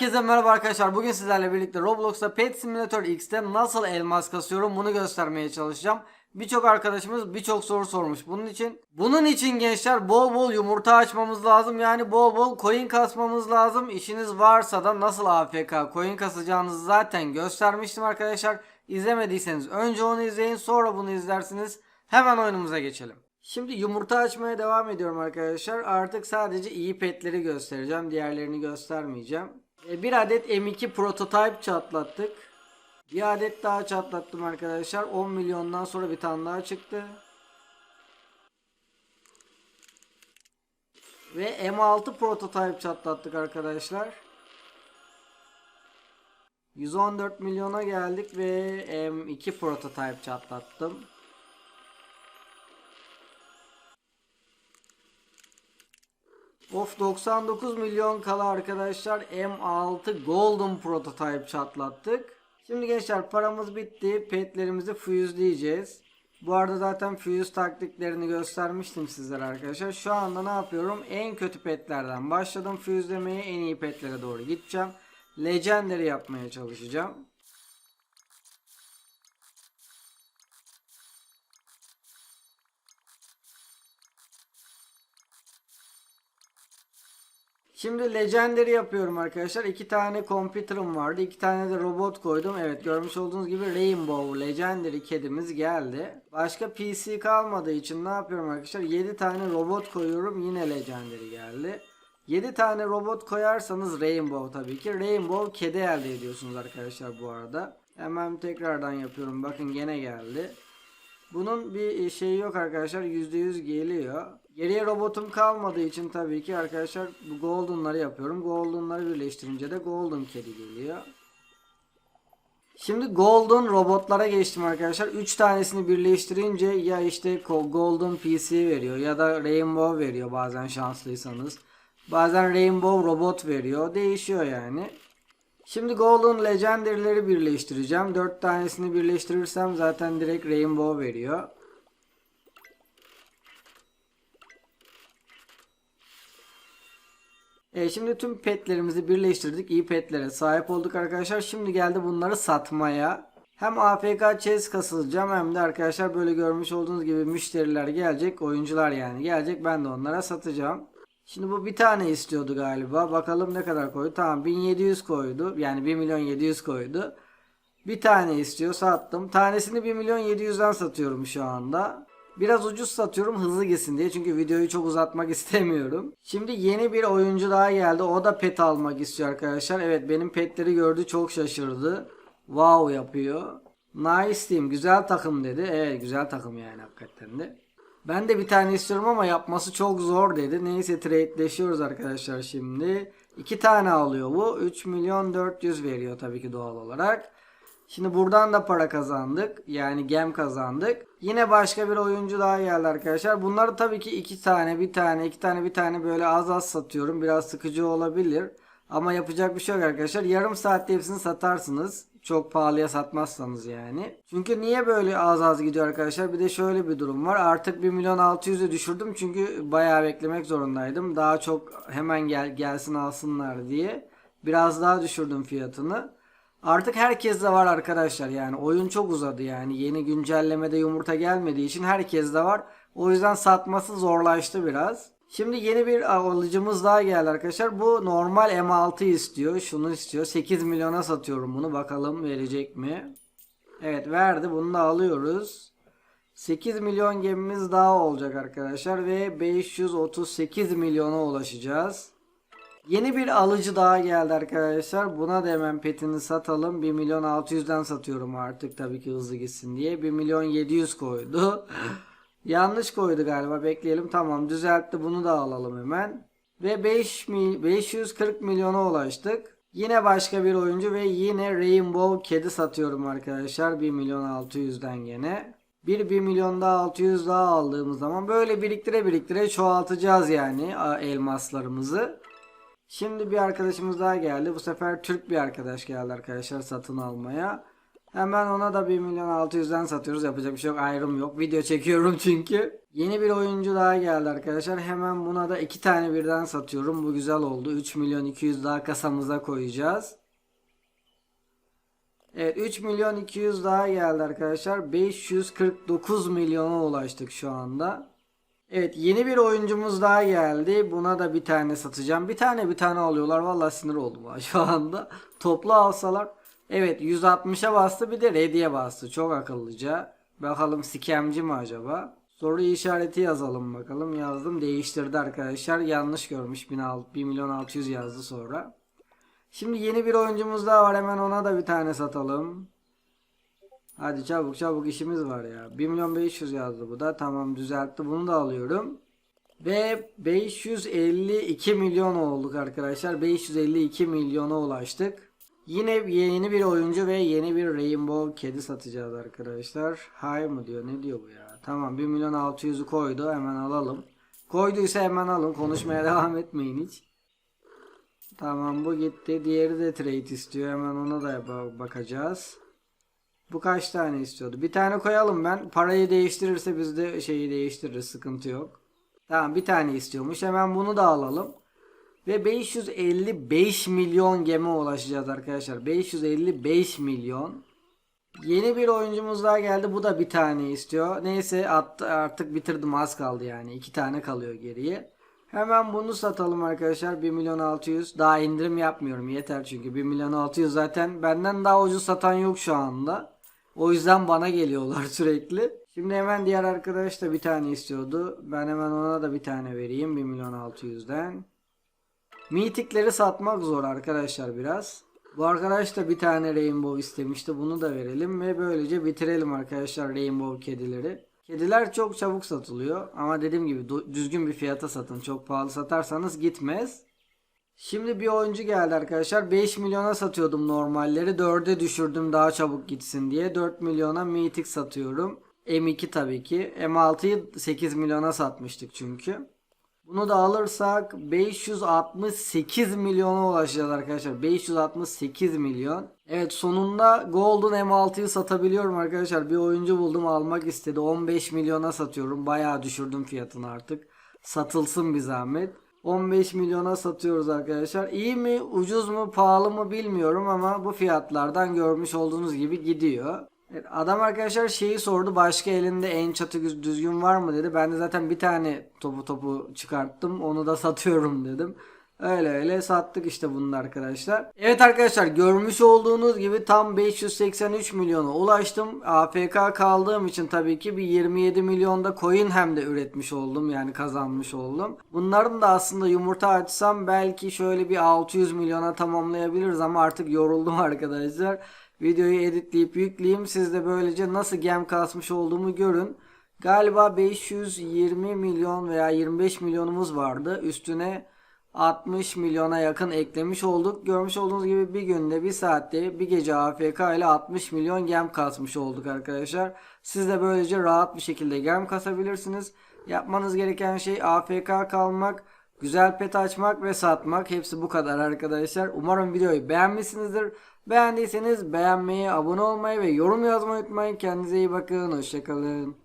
Herkese merhaba arkadaşlar. Bugün sizlerle birlikte Roblox'ta Pet Simulator X'te nasıl elmas kasıyorum bunu göstermeye çalışacağım. Birçok arkadaşımız birçok soru sormuş bunun için. Bunun için gençler bol bol yumurta açmamız lazım. Yani bol bol coin kasmamız lazım. İşiniz varsa da nasıl AFK coin kasacağınızı zaten göstermiştim arkadaşlar. İzlemediyseniz önce onu izleyin sonra bunu izlersiniz. Hemen oyunumuza geçelim. Şimdi yumurta açmaya devam ediyorum arkadaşlar. Artık sadece iyi petleri göstereceğim. Diğerlerini göstermeyeceğim. E, bir adet M2 prototype çatlattık. Bir adet daha çatlattım arkadaşlar. 10 milyondan sonra bir tane daha çıktı. Ve M6 prototype çatlattık arkadaşlar. 114 milyona geldik ve M2 prototype çatlattım. Of 99 milyon kala arkadaşlar M6 Golden Prototype çatlattık. Şimdi gençler paramız bitti. Petlerimizi fuse'leyeceğiz. Bu arada zaten fuse taktiklerini göstermiştim sizlere arkadaşlar. Şu anda ne yapıyorum? En kötü petlerden başladım fuse'lemeye. En iyi petlere doğru gideceğim. Legendary yapmaya çalışacağım. Şimdi Legendary yapıyorum arkadaşlar. İki tane computer'ım vardı. iki tane de robot koydum. Evet görmüş olduğunuz gibi Rainbow Legendary kedimiz geldi. Başka PC kalmadığı için ne yapıyorum arkadaşlar? 7 tane robot koyuyorum. Yine Legendary geldi. 7 tane robot koyarsanız Rainbow tabii ki. Rainbow kedi elde ediyorsunuz arkadaşlar bu arada. Hemen tekrardan yapıyorum. Bakın gene geldi. Bunun bir şeyi yok arkadaşlar. %100 geliyor. Geriye robotum kalmadığı için tabii ki arkadaşlar bu golden'ları yapıyorum. Golden'ları birleştirince de golden kedi geliyor. Şimdi golden robotlara geçtim arkadaşlar. 3 tanesini birleştirince ya işte golden PC veriyor ya da rainbow veriyor bazen şanslıysanız. Bazen rainbow robot veriyor. Değişiyor yani. Şimdi Golden Legendary'leri birleştireceğim. 4 tanesini birleştirirsem zaten direkt Rainbow veriyor. E şimdi tüm petlerimizi birleştirdik. İyi petlere sahip olduk arkadaşlar. Şimdi geldi bunları satmaya. Hem AFK chest kasılacağım hem de arkadaşlar böyle görmüş olduğunuz gibi müşteriler gelecek. Oyuncular yani gelecek. Ben de onlara satacağım. Şimdi bu bir tane istiyordu galiba. Bakalım ne kadar koydu. Tamam 1700 koydu. Yani 1 milyon 700 koydu. Bir tane istiyor sattım. Tanesini 1 milyon 700'den satıyorum şu anda. Biraz ucuz satıyorum hızlı gitsin diye. Çünkü videoyu çok uzatmak istemiyorum. Şimdi yeni bir oyuncu daha geldi. O da pet almak istiyor arkadaşlar. Evet benim petleri gördü çok şaşırdı. Wow yapıyor. Nice team. Güzel takım dedi. Evet güzel takım yani hakikaten de. Ben de bir tane istiyorum ama yapması çok zor dedi. Neyse trade'leşiyoruz arkadaşlar şimdi. İki tane alıyor bu. 3 milyon 400 veriyor tabii ki doğal olarak. Şimdi buradan da para kazandık. Yani gem kazandık. Yine başka bir oyuncu daha geldi arkadaşlar. Bunları tabii ki iki tane, bir tane, iki tane, bir tane böyle az az satıyorum. Biraz sıkıcı olabilir. Ama yapacak bir şey yok arkadaşlar. Yarım saatte hepsini satarsınız. Çok pahalıya satmazsanız yani. Çünkü niye böyle az az gidiyor arkadaşlar? Bir de şöyle bir durum var. Artık 1 milyon 600'e düşürdüm. Çünkü bayağı beklemek zorundaydım. Daha çok hemen gel gelsin alsınlar diye. Biraz daha düşürdüm fiyatını. Artık herkes de var arkadaşlar yani oyun çok uzadı yani yeni güncellemede yumurta gelmediği için herkes de var. O yüzden satması zorlaştı biraz. Şimdi yeni bir alıcımız daha geldi arkadaşlar. Bu normal M6 istiyor. Şunu istiyor. 8 milyona satıyorum bunu. Bakalım verecek mi? Evet verdi. Bunu da alıyoruz. 8 milyon gemimiz daha olacak arkadaşlar. Ve 538 milyona ulaşacağız. Yeni bir alıcı daha geldi arkadaşlar. Buna da hemen petini satalım. 1 milyon 600'den satıyorum artık tabii ki hızlı gitsin diye. 1 milyon 700 koydu. Yanlış koydu galiba. Bekleyelim. Tamam düzeltti. Bunu da alalım hemen. Ve 5 mil, 540 milyona ulaştık. Yine başka bir oyuncu ve yine Rainbow kedi satıyorum arkadaşlar. 1 milyon 600'den gene. Bir 1 milyon daha 600 daha aldığımız zaman böyle biriktire biriktire çoğaltacağız yani elmaslarımızı. Şimdi bir arkadaşımız daha geldi. Bu sefer Türk bir arkadaş geldi arkadaşlar satın almaya. Hemen ona da 1 milyon 600'den satıyoruz. Yapacak bir şey yok. Ayrım yok. Video çekiyorum çünkü. Yeni bir oyuncu daha geldi arkadaşlar. Hemen buna da iki tane birden satıyorum. Bu güzel oldu. 3 milyon 200 daha kasamıza koyacağız. Evet 3 milyon 200 daha geldi arkadaşlar. 549 milyona ulaştık şu anda. Evet yeni bir oyuncumuz daha geldi. Buna da bir tane satacağım. Bir tane bir tane alıyorlar. Vallahi sinir oldum ha şu anda. Toplu alsalar. Evet 160'a bastı bir de ready'e bastı. Çok akıllıca. Bakalım scamci mi acaba? Soru işareti yazalım bakalım. Yazdım değiştirdi arkadaşlar. Yanlış görmüş. 1 milyon 600 yazdı sonra. Şimdi yeni bir oyuncumuz daha var. Hemen ona da bir tane satalım. Hadi çabuk çabuk işimiz var ya. 1 milyon 500 yazdı bu da. Tamam düzeltti. Bunu da alıyorum. Ve 552 milyon olduk arkadaşlar. 552 milyona ulaştık. Yine yeni bir oyuncu ve yeni bir Rainbow kedi satacağız arkadaşlar. Hay mı diyor ne diyor bu ya. Tamam 1 milyon 600'ü koydu hemen alalım. Koyduysa hemen alın konuşmaya devam etmeyin hiç. Tamam bu gitti. Diğeri de trade istiyor. Hemen ona da ba- bakacağız. Bu kaç tane istiyordu? Bir tane koyalım ben. Parayı değiştirirse biz de şeyi değiştiririz. Sıkıntı yok. Tamam bir tane istiyormuş. Hemen bunu da alalım. Ve 555 milyon geme ulaşacağız arkadaşlar. 555 milyon. Yeni bir oyuncumuz daha geldi. Bu da bir tane istiyor. Neyse artık bitirdim az kaldı yani. iki tane kalıyor geriye. Hemen bunu satalım arkadaşlar. 1 milyon 600. Daha indirim yapmıyorum. Yeter çünkü. 1 milyon 600 zaten benden daha ucuz satan yok şu anda. O yüzden bana geliyorlar sürekli. Şimdi hemen diğer arkadaş da bir tane istiyordu. Ben hemen ona da bir tane vereyim. 1 milyon 600'den. Mitikleri satmak zor arkadaşlar biraz. Bu arkadaş da bir tane Rainbow istemişti. Bunu da verelim ve böylece bitirelim arkadaşlar Rainbow kedileri. Kediler çok çabuk satılıyor ama dediğim gibi düzgün bir fiyata satın. Çok pahalı satarsanız gitmez. Şimdi bir oyuncu geldi arkadaşlar. 5 milyona satıyordum normalleri. 4'e düşürdüm daha çabuk gitsin diye. 4 milyona Mythic satıyorum. M2 tabii ki. M6'yı 8 milyona satmıştık çünkü. Bunu da alırsak 568 milyona ulaşacağız arkadaşlar. 568 milyon. Evet sonunda Golden M6'yı satabiliyorum arkadaşlar. Bir oyuncu buldum almak istedi. 15 milyona satıyorum. Bayağı düşürdüm fiyatını artık. Satılsın bir zahmet. 15 milyona satıyoruz arkadaşlar. İyi mi, ucuz mu, pahalı mı bilmiyorum ama bu fiyatlardan görmüş olduğunuz gibi gidiyor. Adam arkadaşlar şeyi sordu. Başka elinde en çatı düzgün var mı dedi. Ben de zaten bir tane topu topu çıkarttım. Onu da satıyorum dedim. Öyle öyle sattık işte bunu da arkadaşlar. Evet arkadaşlar görmüş olduğunuz gibi tam 583 milyona ulaştım. AFK kaldığım için tabii ki bir 27 milyonda coin hem de üretmiş oldum. Yani kazanmış oldum. Bunların da aslında yumurta açsam belki şöyle bir 600 milyona tamamlayabiliriz ama artık yoruldum arkadaşlar. Videoyu editleyip yükleyeyim. Siz de böylece nasıl gem kasmış olduğumu görün. Galiba 520 milyon veya 25 milyonumuz vardı. Üstüne 60 milyona yakın eklemiş olduk. Görmüş olduğunuz gibi bir günde bir saatte bir gece AFK ile 60 milyon gem kasmış olduk arkadaşlar. Siz de böylece rahat bir şekilde gem kasabilirsiniz. Yapmanız gereken şey AFK kalmak, güzel pet açmak ve satmak. Hepsi bu kadar arkadaşlar. Umarım videoyu beğenmişsinizdir. Beğendiyseniz beğenmeyi, abone olmayı ve yorum yazmayı unutmayın. Kendinize iyi bakın. Hoşçakalın.